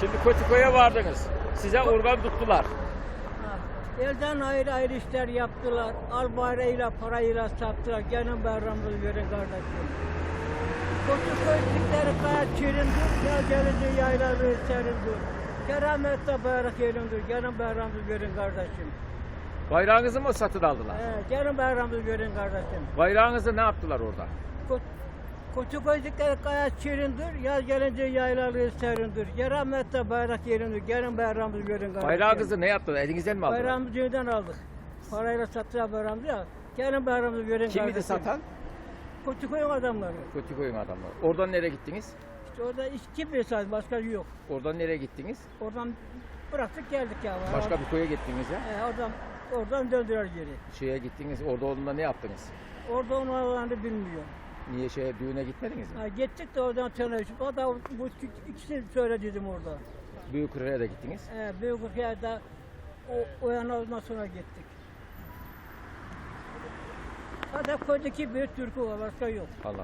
Şimdi Kötükoy'a vardınız. Size organ tuttular. Elden ayrı ayrı işler yaptılar. Al bayrağıyla parayla sattılar. Gene bayramımızı verin kardeşim. Koçu koydukları kaya çirindir. Ya gelince yaylalı serindir. Kerametle bayrak elindir. Gene bayramımızı verin kardeşim. Bayrağınızı mı satın aldılar? He, gene bayramımızı verin kardeşim. Bayrağınızı ne yaptılar orada? Koçu koydukları kaya çirindir. Yaz gelince yaylalı serindir. Kerametle bayrak elindir. Gene bayramımızı verin kardeşim. Bayrağınızı ne yaptılar? Elinizden mi aldılar? Bayrağımızı düğünden aldık. Parayla sattılar bayramımızı ya. Gelin bayramımızı verin Kimdi satan? Koçukoyun adamları. Kötükoy'un adamları. Oradan nereye gittiniz? İşte orada iki bir saat başka yok. Oradan nereye gittiniz? Oradan bıraktık geldik ya. Başka bir koya gittiniz ya. He, oradan oradan döndüler geri. Şeye gittiniz. Orada olduğunda ne yaptınız? Orada onu alanı bilmiyorum. Niye şeye düğüne gitmediniz mi? Ha, gittik de oradan tanıştık. O da bu iki- ikisini söyledim orada. Büyük Kırı'ya da gittiniz. He, büyük yerde o, o yana ondan sonra gittik. Hadi koydaki bir türkü var başka yok. Allah